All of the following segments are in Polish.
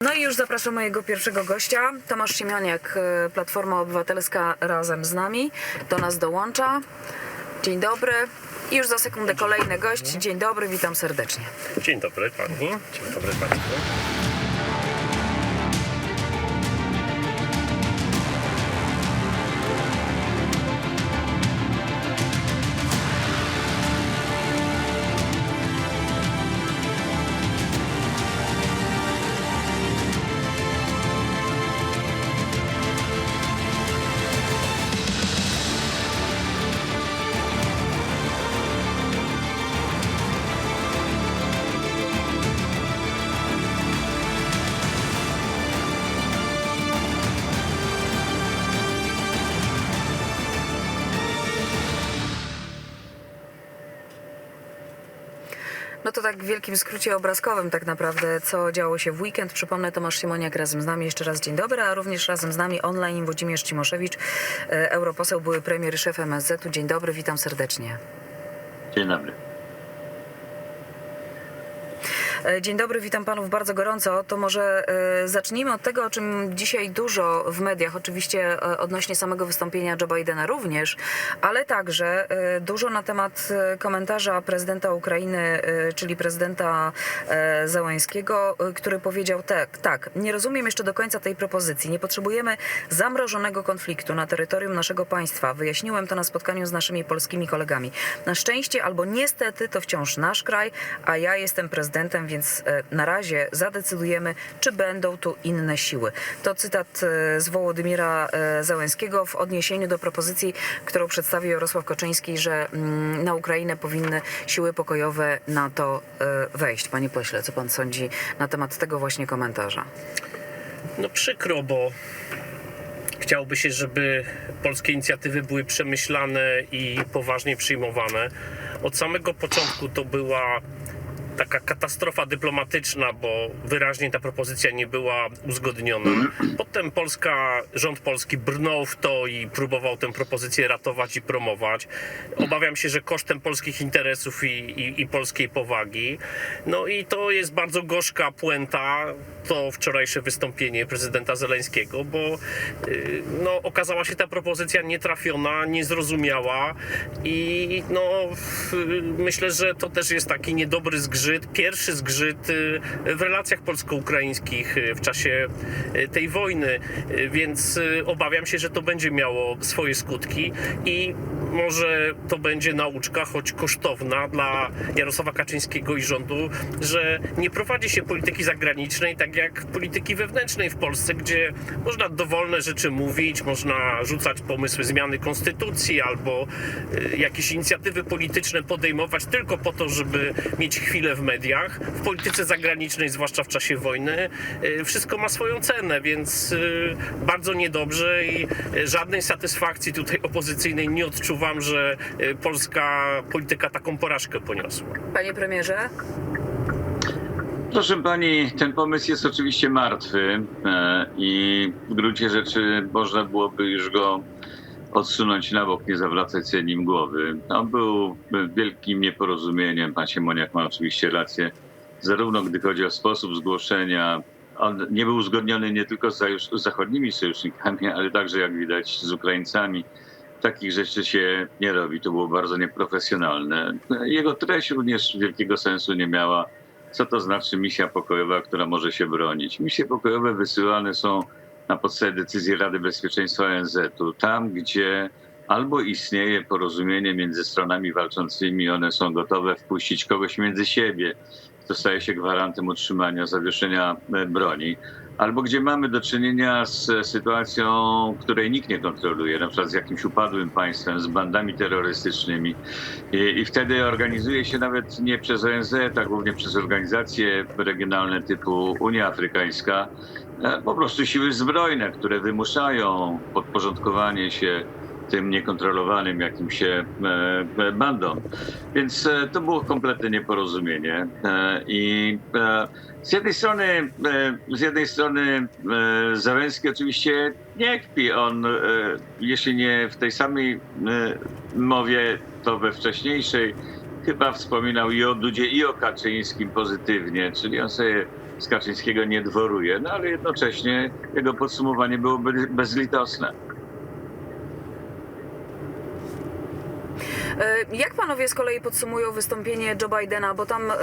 No i już zapraszam mojego pierwszego gościa, Tomasz Siemioniak, e, Platforma Obywatelska razem z nami, do nas dołącza. Dzień dobry. I już za sekundę kolejny gość. Dzień dobry, witam serdecznie. Dzień dobry pani, dzień dobry państwu. No to tak w wielkim skrócie obrazkowym tak naprawdę, co działo się w weekend. Przypomnę, Tomasz Siemoniak razem z nami. Jeszcze raz dzień dobry, a również razem z nami online Włodzimierz Cimoszewicz, e, europoseł, były premier szef MSZ-u. Dzień dobry, witam serdecznie. Dzień dobry. E, Dzień dobry, witam panów bardzo gorąco. To może e, zacznijmy od tego, o czym dzisiaj dużo w mediach, oczywiście e, odnośnie samego wystąpienia Joe Bidena również, ale także dużo na temat komentarza prezydenta Ukrainy, czyli prezydenta Załańskiego, który powiedział tak, tak, nie rozumiem jeszcze do końca tej propozycji. Nie potrzebujemy zamrożonego konfliktu na terytorium naszego państwa. Wyjaśniłem to na spotkaniu z naszymi polskimi kolegami. Na szczęście albo niestety to wciąż nasz kraj, a ja jestem prezydentem, więc e, na razie zadecydujemy, czy będą tu inne siły. To cytat e, z Wołodymira e, Załęskiego w odniesieniu do propozycji, którą przedstawił Jarosław Kaczyński, że mm, na Ukrainę powinny siły pokojowe NATO wejść. Panie pośle, co pan sądzi na temat tego właśnie komentarza? No przykro, bo chciałoby się, żeby polskie inicjatywy były przemyślane i poważnie przyjmowane. Od samego początku to była taka katastrofa dyplomatyczna, bo wyraźnie ta propozycja nie była uzgodniona. Potem Polska, rząd polski brnął w to i próbował tę propozycję ratować i promować. Obawiam się, że kosztem polskich interesów i, i, i polskiej powagi. No i to jest bardzo gorzka puenta, to wczorajsze wystąpienie prezydenta Zeleńskiego, bo y, no, okazała się ta propozycja nietrafiona, niezrozumiała i no, myślę, że to też jest taki niedobry zgrzyt, pierwszy zgrzyt y, w relacjach polsko-ukraińskich y, w czasie y, tej wojny, więc obawiam się, że to będzie miało swoje skutki i może to będzie nauczka, choć kosztowna dla Jarosława Kaczyńskiego i rządu, że nie prowadzi się polityki zagranicznej tak jak polityki wewnętrznej w Polsce, gdzie można dowolne rzeczy mówić, można rzucać pomysły zmiany konstytucji albo jakieś inicjatywy polityczne podejmować tylko po to, żeby mieć chwilę w mediach. W polityce zagranicznej, zwłaszcza w czasie wojny, y, wszystko ma swoją cenę, więc y, bardzo niedobrze i y, żadnej satysfakcji tutaj opozycyjnej nie odczuwam, że polska polityka taką porażkę poniosła. Panie premierze? Proszę pani, ten pomysł jest oczywiście martwy e, i w gruncie rzeczy można byłoby już go odsunąć na bok, nie zawracać sobie nim głowy. On był wielkim nieporozumieniem. Pan Siemoniak ma oczywiście rację, zarówno gdy chodzi o sposób zgłoszenia. On nie był uzgodniony nie tylko z zachodnimi sojusznikami, ale także, jak widać, z Ukraińcami. Takich rzeczy się nie robi. To było bardzo nieprofesjonalne. Jego treść również wielkiego sensu nie miała. Co to znaczy misja pokojowa, która może się bronić? Misje pokojowe wysyłane są na podstawie decyzji Rady Bezpieczeństwa ONZ-u, tam gdzie albo istnieje porozumienie między stronami walczącymi, one są gotowe wpuścić kogoś między siebie, kto staje się gwarantem utrzymania, zawieszenia e, broni, albo gdzie mamy do czynienia z sytuacją, której nikt nie kontroluje, na przykład z jakimś upadłym państwem, z bandami terrorystycznymi. I, I wtedy organizuje się nawet nie przez ONZ, a głównie przez organizacje regionalne typu Unia Afrykańska, po prostu siły zbrojne, które wymuszają podporządkowanie się tym niekontrolowanym jakimś się e, e, bandom. Więc e, to było kompletne nieporozumienie. E, I e, z jednej strony, e, z jednej strony e, Załęski oczywiście nie kpi. On, e, jeśli nie w tej samej e, mowie, to we wcześniejszej chyba wspominał i o Dudzie, i o Kaczyńskim pozytywnie, czyli on sobie z Kaczyńskiego nie dworuje, no ale jednocześnie jego podsumowanie było be- bezlitosne. Jak panowie z kolei podsumują wystąpienie Joe Bidena, bo tam e,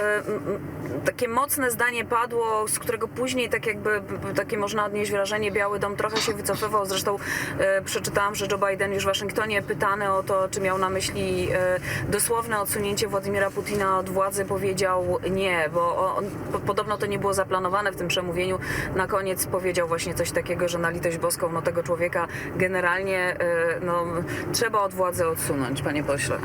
takie mocne zdanie padło, z którego później tak jakby takie można odnieść wrażenie, Biały Dom trochę się wycofywał. Zresztą e, przeczytałam, że Joe Biden już w Waszyngtonie pytany o to, czy miał na myśli e, dosłowne odsunięcie Władimira Putina od władzy, powiedział nie, bo podobno to nie było zaplanowane w tym przemówieniu. Na koniec powiedział właśnie coś takiego, że na litość boską no, tego człowieka generalnie e, no, trzeba od władzy odsunąć, panie pośle.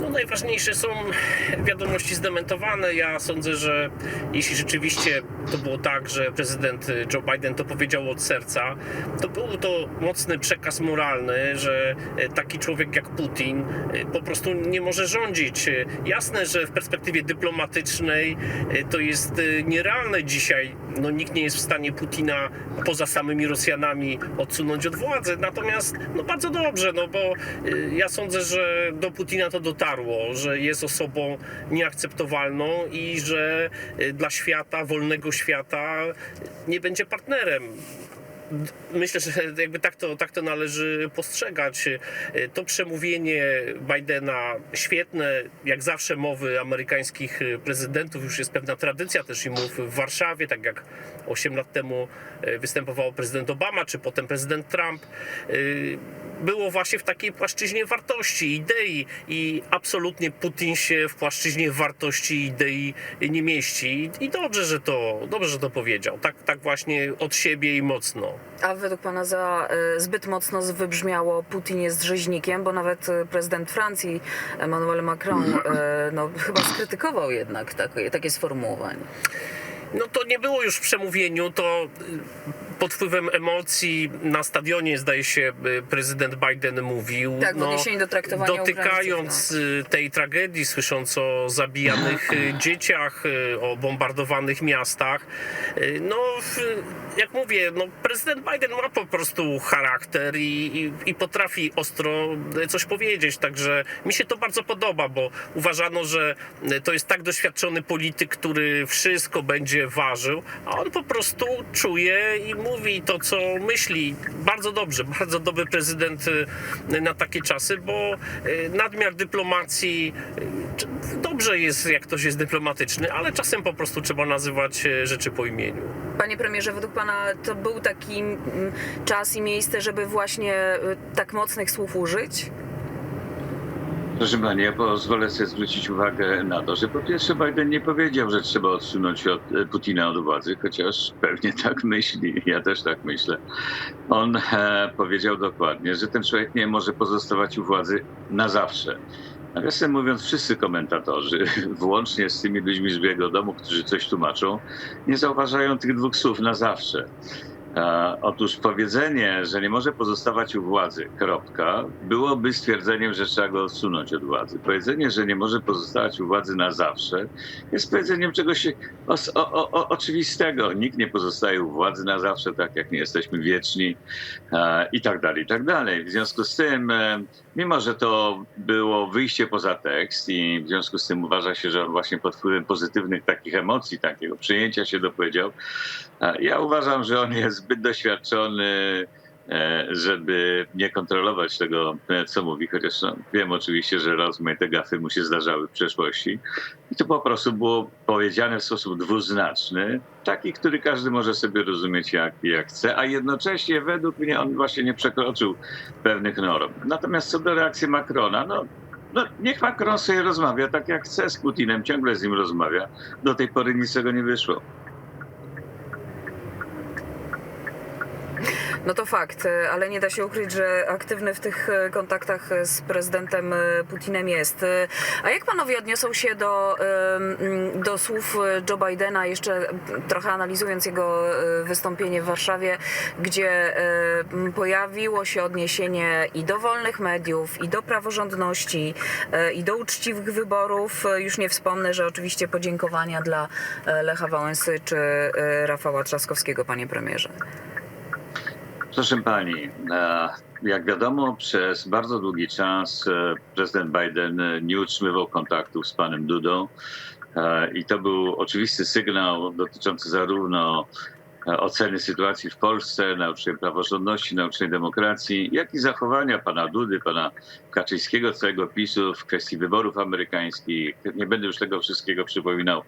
No, najważniejsze są wiadomości zdementowane. Ja sądzę, że jeśli rzeczywiście to było tak, że prezydent Joe Biden to powiedział od serca, to był to mocny przekaz moralny, że e, taki człowiek jak Putin e, po prostu nie może rządzić. Jasne, że w perspektywie dyplomatycznej e, to jest nierealne dzisiaj. No, nikt nie jest w stanie Putina poza samymi Rosjanami odsunąć od władzy. Natomiast no, bardzo dobrze, no bo ja sądzę, że do Putina to dotarło, że jest osobą nieakceptowalną i że y, dla świata, wolnego świata nie będzie partnerem. Myślę, że jakby tak to, tak to należy postrzegać. Y, To przemówienie Bidena świetne, jak zawsze mowy amerykańskich y, prezydentów, już jest pewna tradycja też i mów w Warszawie, tak jak 8 lat temu występował prezydent Obama, czy potem prezydent Trump. Było właśnie w takiej płaszczyźnie wartości, idei i absolutnie Putin się w płaszczyźnie wartości idei nie mieści. I dobrze, że to, dobrze, że to powiedział. Tak, tak właśnie od siebie i mocno. A według pana za e, zbyt mocno wybrzmiało Putin jest rzeźnikiem, bo nawet e, prezydent Francji Emmanuel Macron e, no, chyba skrytykował jednak takie, takie sformułowanie. No to nie było już w przemówieniu, to pod wpływem emocji na stadionie, zdaje się, y, prezydent Biden mówił. Tak, no, do traktowania Dotykając y, tej tragedii, słysząc o zabijanych y, dzieciach, o bombardowanych miastach. No, jak mówię, no, prezydent Biden ma po prostu charakter i, i, i potrafi ostro coś powiedzieć, także mi się to bardzo podoba, bo uważano, że to jest tak doświadczony polityk, który wszystko będzie ważył, a on po prostu czuje i mówi to, co myśli. Bardzo dobrze, bardzo dobry prezydent y, na takie czasy, bo y, nadmiar dyplomacji y, dobrze jest, jak ktoś jest dyplomatyczny, ale czasem po prostu trzeba nazywać rzeczy po imieniu. Panie premierze, według pana to był taki mm, czas i miejsce, żeby właśnie tak mocnych słów użyć? Proszę Pani, ja pozwolę sobie zwrócić uwagę na to, że po pierwsze Biden nie powiedział, że trzeba odsunąć od, e, Putina od władzy, chociaż pewnie tak myśli, ja też tak myślę. On e, powiedział dokładnie, że ten człowiek nie może pozostawać u władzy na zawsze. Nawiasem mówiąc, wszyscy komentatorzy, włącznie z tymi ludźmi z Białego Domu, którzy coś tłumaczą, nie zauważają tych dwóch słów na zawsze. E, otóż powiedzenie, że nie może pozostawać u władzy, kropka, byłoby stwierdzeniem, że trzeba go odsunąć od władzy. Powiedzenie, że nie może pozostawać u władzy na zawsze, jest powiedzeniem czegoś o, o, o, oczywistego. Nikt nie pozostaje u władzy na zawsze, tak jak nie jesteśmy wieczni e, i tak dalej, i tak dalej. W związku z tym, e, mimo że to było wyjście poza tekst i w związku z tym uważa się, że on właśnie pod wpływem pozytywnych takich emocji, takiego przyjęcia się dopowiedział, a Ja uważam, że on jest zbyt doświadczony, e, żeby nie kontrolować tego, e, co mówi, chociaż no, wiem oczywiście, że rozmaite gafy mu się zdarzały w przeszłości. I to po prostu było powiedziane w sposób dwuznaczny, taki, który każdy może sobie rozumieć jak, jak chce, a jednocześnie według mnie on właśnie nie przekroczył pewnych norm. Natomiast co do reakcji Macrona, no no, niech Macron sobie rozmawia tak jak chce z Putinem, ciągle z nim rozmawia. Do tej pory nic z tego nie wyszło. No to fakt, e, ale nie da się ukryć, że aktywny w tych e, kontaktach e, z prezydentem Putinem jest. A jak panowie odniosą się do, do słów Joe Bidena, jeszcze trochę analizując jego wystąpienie w Warszawie, gdzie pojawiło się odniesienie i do wolnych mediów, i do praworządności, i do uczciwych wyborów. Już nie wspomnę, że oczywiście podziękowania dla Lecha Wałęsy czy Rafała Trzaskowskiego, panie premierze. Proszę pani, e, jak wiadomo, przez bardzo długi czas e, prezydent Biden e, nie utrzymywał kontaktów z panem Dudą i to był oczywisty sygnał dotyczący zarówno oceny sytuacji w Polsce, naucznej praworządności, naucznej demokracji, jak i zachowania pana Dudy, pana Kaczyńskiego, całego PiSu w kwestii wyborów amerykańskich. Nie będę już tego wszystkiego przypominał.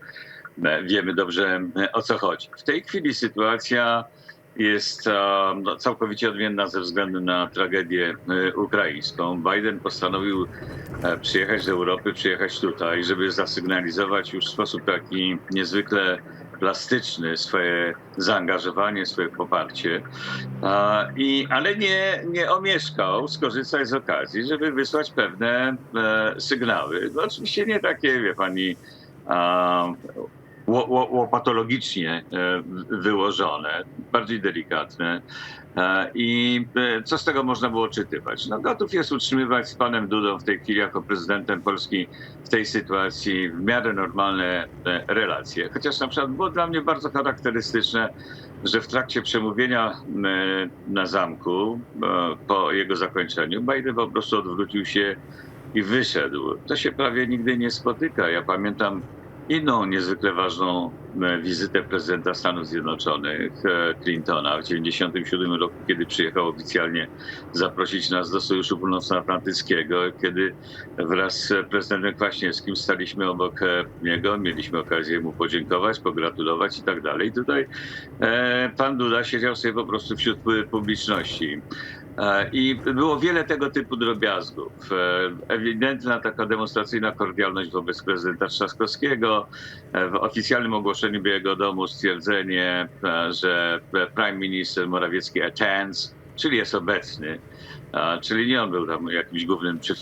Wiemy dobrze o co chodzi. W tej chwili sytuacja jest e, no, całkowicie odmienna ze względu na tragedię e, ukraińską. Biden postanowił e, przyjechać do Europy, przyjechać tutaj, żeby zasygnalizować już w sposób taki niezwykle plastyczny swoje zaangażowanie, swoje poparcie. I, ale nie, nie omieszkał skorzystać z okazji, żeby wysłać pewne sygnały. No, oczywiście nie takie, wie pani, łopatologicznie e, wyłożone, bardziej delikatne. E, I e, co z tego można było czytywać? No, gotów jest utrzymywać z panem Dudą w tej chwili jako prezydentem Polski w tej sytuacji w miarę normalne relacje. Chociaż na przykład było dla mnie bardzo charakterystyczne, że w trakcie przemówienia na zamku po jego zakończeniu Biden po prostu odwrócił się i wyszedł. To się prawie nigdy nie spotyka. Ja pamiętam inną niezwykle ważną e, wizytę prezydenta Stanów Zjednoczonych e, Clintona w 1997 roku, kiedy przyjechał oficjalnie zaprosić nas do Sojuszu Północnoatlantyckiego, kiedy wraz z prezydentem Kwaśniewskim staliśmy obok e, niego, mieliśmy okazję mu podziękować, pogratulować i tak dalej. Tutaj pan Duda siedział sobie po prostu wśród publiczności. E, I było wiele tego typu drobiazgów. E, Ewidentna taka demonstracyjna kordialność wobec prezydenta Trzaskowskiego. E, W oficjalnym ogłoszeniu Białego Domu stwierdzenie, że prime minister Morawiecki attends, czyli jest obecny. A, Czyli nie on był tam jakimś głównym, czy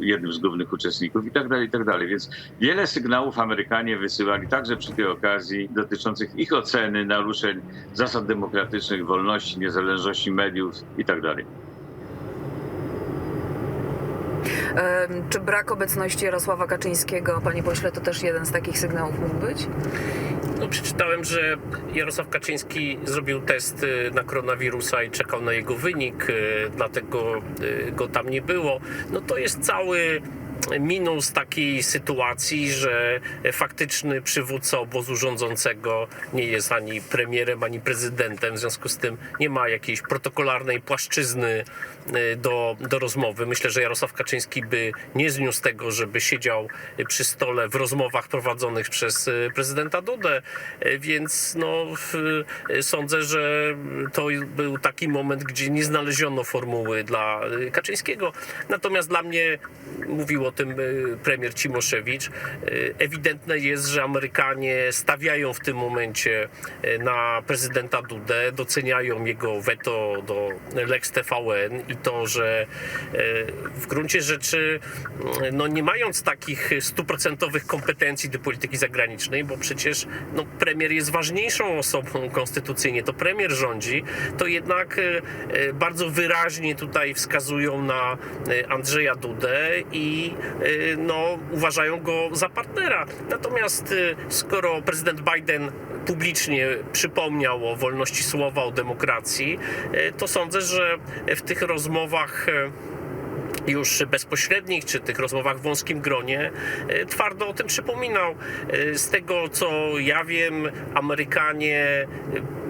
jednym z głównych uczestników i tak dalej, i tak dalej. Więc wiele sygnałów Amerykanie wysyłali także przy tej okazji dotyczących ich oceny naruszeń zasad demokratycznych, wolności, niezależności mediów i tak dalej. Czy brak obecności Jarosława Kaczyńskiego, panie pośle, to też jeden z takich sygnałów mógł być? No, przeczytałem, że Jarosław Kaczyński zrobił test y, na koronawirusa i czekał na jego wynik, y, dlatego y, go tam nie było. No to jest cały minus takiej sytuacji, że faktyczny przywódca obozu rządzącego nie jest ani premierem, ani prezydentem, w związku z tym nie ma jakiejś protokolarnej płaszczyzny y, do, do rozmowy. Myślę, że Jarosław Kaczyński by nie zniósł tego, żeby siedział przy stole w rozmowach prowadzonych przez y, prezydenta Dudę, Y, więc no, sądzę, że to był taki moment, gdzie nie znaleziono formuły dla Kaczyńskiego. Natomiast dla mnie mówił o tym y, premier Cimoszewicz. y, Ewidentne jest, że Amerykanie stawiają w tym momencie y, na prezydenta Dudę, doceniają jego weto do Lex TVN i to, że w gruncie rzeczy, y, no nie mając takich stuprocentowych kompetencji do polityki zagranicznej, bo przecież no, premier jest ważniejszą osobą konstytucyjnie, to premier rządzi, to jednak bardzo wyraźnie tutaj wskazują na Andrzeja Dudę i no, uważają go za partnera. Natomiast y, skoro prezydent Biden publicznie przypomniał o wolności słowa, o demokracji, y, to sądzę, że w tych rozmowach y, już bezpośrednich, czy tych rozmowach w wąskim gronie, e, twardo o tym przypominał. E, Z tego co ja wiem, Amerykanie e,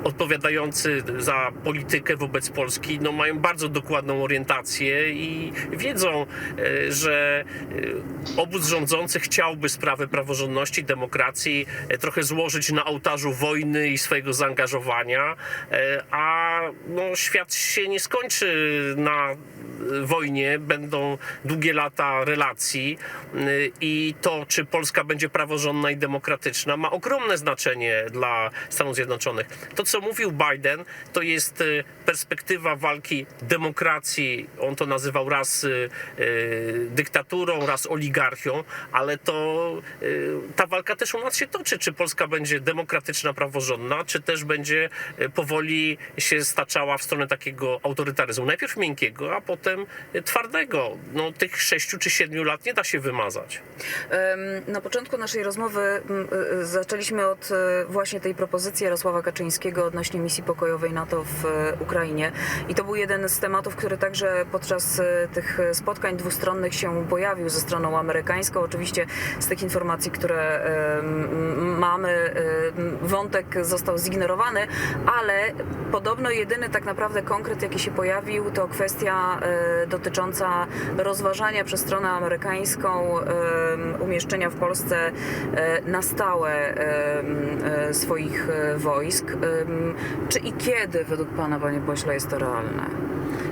odpowiadający za politykę wobec Polski no, mają bardzo dokładną orientację i wiedzą, że obóz rządzący chciałby sprawę praworządności, demokracji trochę złożyć na ołtarzu wojny i swojego zaangażowania, a no, świat się nie skończy na wojnie, będą długie lata relacji y, i to, czy Polska będzie praworządna i demokratyczna, ma ogromne znaczenie dla Stanów Zjednoczonych. To, co mówił Biden, to jest y, perspektywa walki demokracji. On to nazywał raz y, dyktaturą, raz oligarchią, ale to ta walka też u nas się toczy. Czy Polska będzie demokratyczna, praworządna, czy też będzie powoli się staczała w stronę takiego autorytaryzmu. Najpierw miękkiego, a potem twardego. Tego, no, tych sześciu czy siedmiu lat nie da się wymazać. Na początku naszej rozmowy m, y, y, zaczęliśmy od y, właśnie tej propozycji Jarosława Kaczyńskiego odnośnie misji pokojowej NATO w Ukrainie. I to był jeden z tematów, który także podczas tych spotkań dwustronnych się pojawił ze stroną amerykańską. Oczywiście z tych informacji, które mamy, wątek został zignorowany, ale podobno jedyny tak naprawdę konkret, jaki się pojawił, to kwestia y, rozważania przez stronę amerykańską umieszczenia w Polsce e, na stałe e, swoich e, wojsk. Czy i kiedy według Pana, Panie Pośle, jest to realne?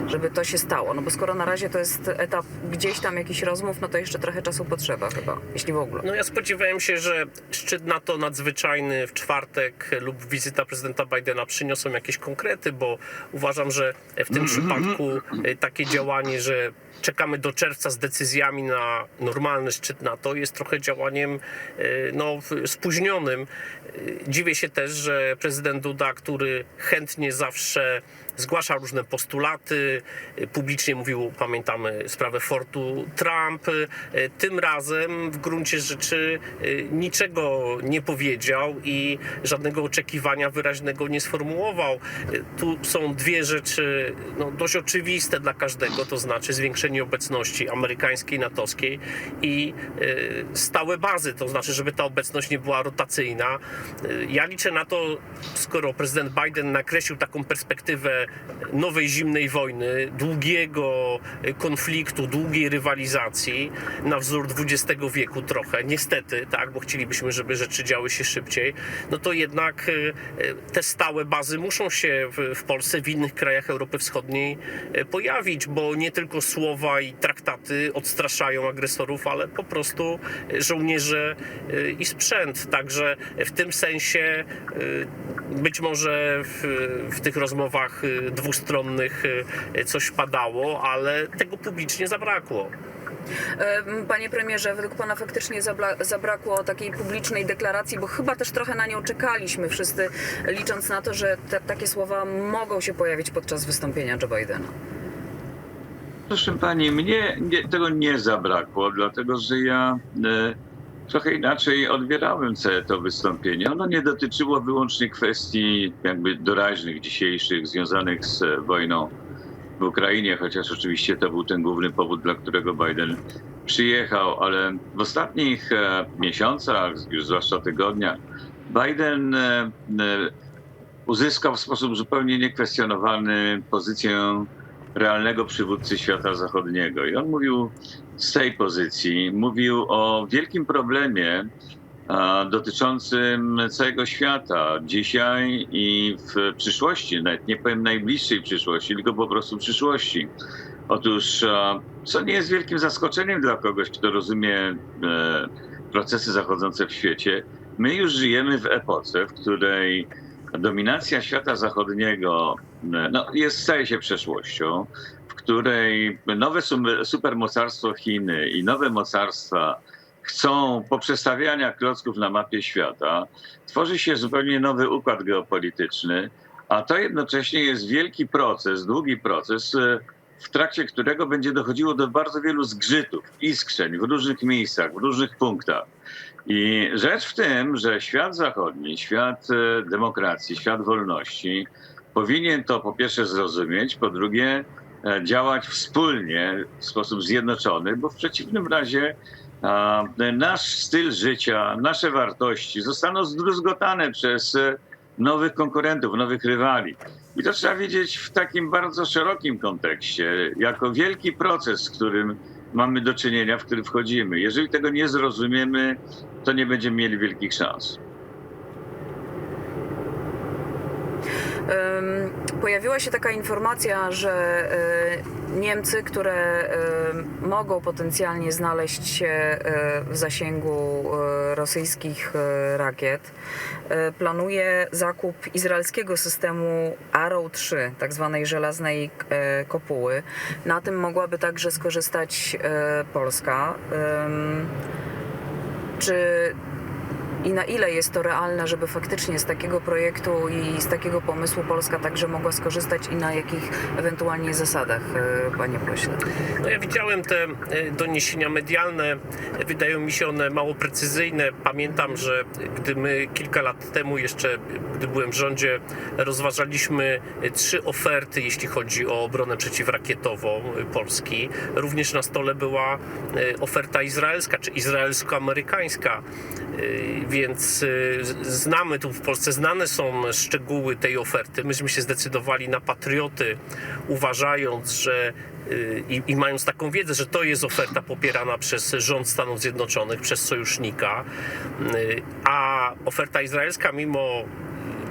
Żeby to się stało? No bo skoro na razie to jest etap gdzieś tam jakichś rozmów, no to jeszcze trochę czasu potrzeba chyba, jeśli w ogóle. No ja spodziewałem się, że szczyt NATO nadzwyczajny w czwartek lub wizyta prezydenta Bidena przyniosą jakieś konkrety, bo uważam, że w tym przypadku takie działanie, że czekamy do czerwca z decyzjami na normalny szczyt NATO jest trochę działaniem e, no, spóźnionym. E, Dziwię się też, że prezydent Duda, który chętnie zawsze zgłasza różne postulaty, e, publicznie mówił, pamiętamy sprawę Fortu Trump, tym razem w gruncie rzeczy niczego nie powiedział i żadnego oczekiwania wyraźnego nie sformułował. Tu są dwie rzeczy no, dość oczywiste dla każdego, to znaczy zwiększenie obecności amerykańskiej, natowskiej i e, stałe bazy, to znaczy, żeby ta obecność nie była rotacyjna. E, Ja liczę na to, skoro prezydent Biden nakreślił taką perspektywę nowej zimnej wojny, długiego e, konfliktu, długiej rywalizacji na wzór XX wieku trochę, niestety, tak, bo chcielibyśmy, żeby rzeczy działy się szybciej, no to jednak te stałe bazy muszą się w, Polsce, w innych krajach Europy Wschodniej pojawić, bo nie tylko słowa i traktaty odstraszają agresorów, ale po prostu e, żołnierze e, i sprzęt. Także w tym sensie e, być może w, w tych rozmowach dwustronnych coś padało, ale tego publicznie zabrakło. Panie premierze, według pana faktycznie zabrakło takiej publicznej deklaracji, bo chyba też trochę na nią czekaliśmy wszyscy, licząc na to, że te, takie słowa mogą się pojawić podczas wystąpienia Joe Bidena. Proszę pani, mnie nie, tego nie zabrakło, dlatego że ja e, trochę inaczej odbierałem całe to wystąpienie. Ono nie dotyczyło wyłącznie kwestii jakby doraźnych dzisiejszych, związanych z wojną w Ukrainie, chociaż oczywiście to był ten główny powód, dla którego Biden przyjechał, ale w ostatnich e, miesiącach, już zwłaszcza tygodniach, Biden e, e, uzyskał w sposób zupełnie niekwestionowany pozycję realnego przywódcy świata zachodniego. I on mówił z tej pozycji, mówił o wielkim problemie a, dotyczącym całego świata dzisiaj i w przyszłości, nawet nie powiem najbliższej przyszłości, tylko po prostu przyszłości. Otóż, a, co nie jest wielkim zaskoczeniem dla kogoś, kto rozumie e, procesy zachodzące w świecie, my już żyjemy w epoce, w której dominacja świata zachodniego no, jest, staje się przeszłością, w której nowe supermocarstwo Chiny i nowe mocarstwa chcą poprzestawiania klocków na mapie świata, tworzy się zupełnie nowy układ geopolityczny, a to jednocześnie jest wielki proces, długi proces, w trakcie którego będzie dochodziło do bardzo wielu zgrzytów, iskrzeń w różnych miejscach, w różnych punktach. I rzecz w tym, że świat zachodni, świat e, demokracji, świat wolności powinien to po pierwsze zrozumieć, po drugie e, działać wspólnie w sposób zjednoczony, bo w przeciwnym razie nasz styl życia, nasze wartości zostaną zdruzgotane przez e, nowych konkurentów, nowych rywali. I to trzeba widzieć w takim bardzo szerokim kontekście, jako wielki proces, z którym mamy do czynienia, w który wchodzimy. Jeżeli tego nie zrozumiemy, to nie będziemy mieli wielkich szans. Pojawiła się taka informacja, że e, Niemcy, które e, mogą potencjalnie znaleźć się e, w zasięgu rosyjskich rakiet, planuje zakup izraelskiego systemu Arrow 3, tak zwanej żelaznej kopuły. Na tym mogłaby także skorzystać Polska. Czy i na ile jest to realne, żeby faktycznie z takiego projektu i z takiego pomysłu Polska także mogła skorzystać i na jakich ewentualnie zasadach, e, panie pośle? No ja widziałem te e, doniesienia medialne, wydają mi się one mało precyzyjne. Pamiętam, że gdy my kilka lat temu jeszcze, gdy byłem w rządzie, rozważaliśmy trzy oferty, jeśli chodzi o obronę przeciwrakietową Polski. Również na stole była e, oferta izraelska, czy izraelsko-amerykańska. Więc z- znamy tu w Polsce, znane są szczegóły tej oferty. Myśmy się zdecydowali na patrioty, uważając, że y, i, i mając taką wiedzę, że to jest oferta popierana przez rząd Stanów Zjednoczonych, przez sojusznika, y, a oferta izraelska, mimo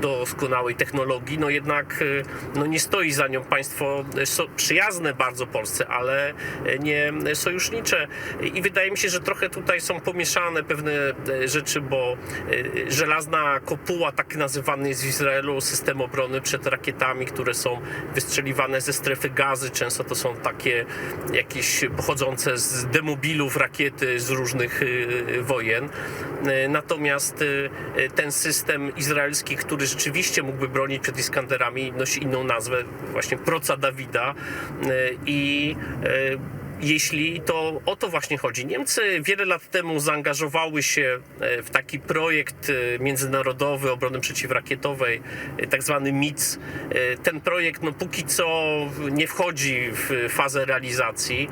doskonałej technologii, no jednak y, no nie stoi za nią państwo y, przyjazne bardzo Polsce, ale y, nie sojusznicze. I wydaje mi się, że trochę tutaj są pomieszane pewne rzeczy, bo żelazna kopuła, tak nazywany jest w Izraelu system obrony przed rakietami, które są wystrzeliwane ze strefy gazy. Często to są takie jakieś pochodzące z demobilów rakiety z różnych wojen. Natomiast ten system izraelski, który rzeczywiście mógłby bronić przed Iskanderami, nosi inną nazwę, właśnie proca Dawida. Y, I y, jeśli to o to właśnie chodzi. Niemcy wiele lat temu zaangażowały się e, w taki projekt e, międzynarodowy obrony przeciwrakietowej, e, tak zwany MIC. Ten projekt no, póki co nie wchodzi w fazę realizacji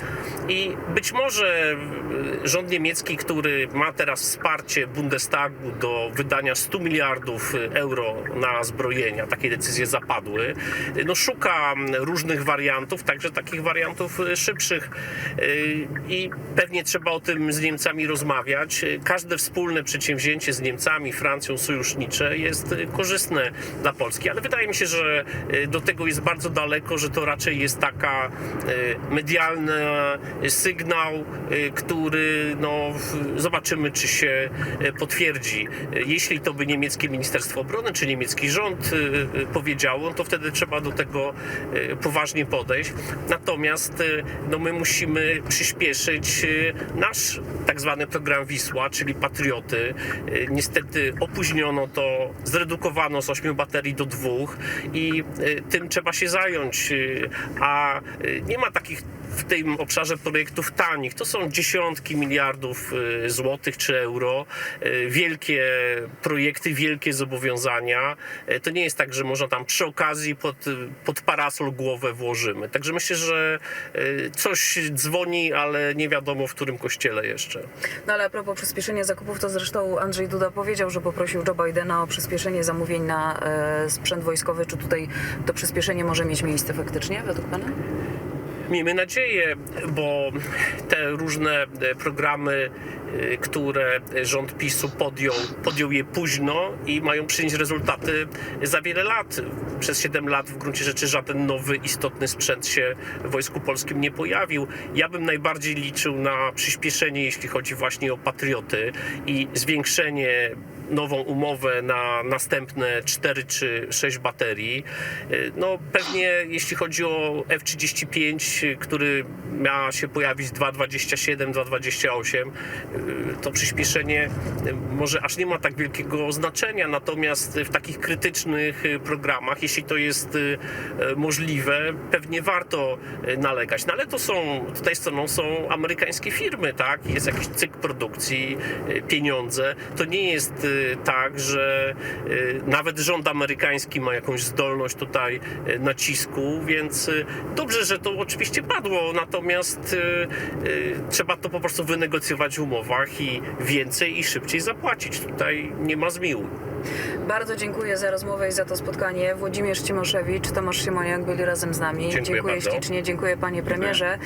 i być może rząd niemiecki, który ma teraz wsparcie Bundestagu do wydania 100 miliardów euro na zbrojenia, takie decyzje zapadły, no, szuka różnych wariantów, także takich wariantów szybszych i pewnie trzeba o tym z Niemcami rozmawiać. Każde wspólne przedsięwzięcie z Niemcami, Francją, sojusznicze jest yy, korzystne dla Polski, ale wydaje mi się, że yy, do tego jest bardzo daleko, że to raczej jest taka medialny sygnał, który no, zobaczymy, czy się potwierdzi. Jeśli to by niemieckie Ministerstwo Obrony czy niemiecki rząd powiedziało, to wtedy trzeba do tego poważnie podejść. Natomiast no, my musimy przyspieszyć yy, nasz tak zwany program Wisła, czyli Patrioty. Yy, Niestety opóźniono to, zredukowano z 8 baterii do dwóch i yy, tym trzeba się zająć. A nie ma takich w tym obszarze projektów tanich. To są dziesiątki miliardów y, złotych czy euro. Y, Wielkie projekty, wielkie zobowiązania. Y, To nie jest tak, że można tam przy okazji pod, pod parasol głowę włożymy. Także myślę, że y, coś dzwoni, ale nie wiadomo w którym kościele jeszcze. No ale a propos przyspieszenia zakupów, to zresztą Andrzej Duda powiedział, że poprosił Joe Bidena o przyspieszenie zamówień na e, sprzęt wojskowy. Czy tutaj to przyspieszenie może mieć miejsce faktycznie, według pana? Miejmy nadzieję, bo te różne e, programy, e, które rząd PiSu podjął, podjął je późno i mają przynieść rezultaty za wiele lat. Przez 7 lat w gruncie rzeczy żaden nowy, istotny sprzęt się w Wojsku Polskim nie pojawił. Ja bym najbardziej liczył na przyspieszenie, jeśli chodzi właśnie o patrioty i zwiększenie nową umowę na następne 4 czy 6 baterii. Y, No pewnie jeśli chodzi o F-35, y, który ma się pojawić 2,27, 2,28, y, to przyspieszenie y, może aż nie ma tak wielkiego znaczenia, natomiast w takich krytycznych programach, jeśli to jest możliwe, pewnie warto nalegać. No ale to są, tutaj stroną są amerykańskie firmy, tak? Jest jakiś cykl produkcji, pieniądze. To nie jest tak, że y, nawet rząd amerykański ma jakąś zdolność tutaj y, nacisku, więc y, dobrze, że to oczywiście padło, natomiast trzeba to po prostu wynegocjować w umowach i więcej i szybciej zapłacić. Tutaj nie ma zmiłu. Bardzo dziękuję za rozmowę i za to spotkanie. Włodzimierz Cimoszewicz, Tomasz Siemoniak byli razem z nami. Dziękuję bardzo. ślicznie, dziękuję panie premierze.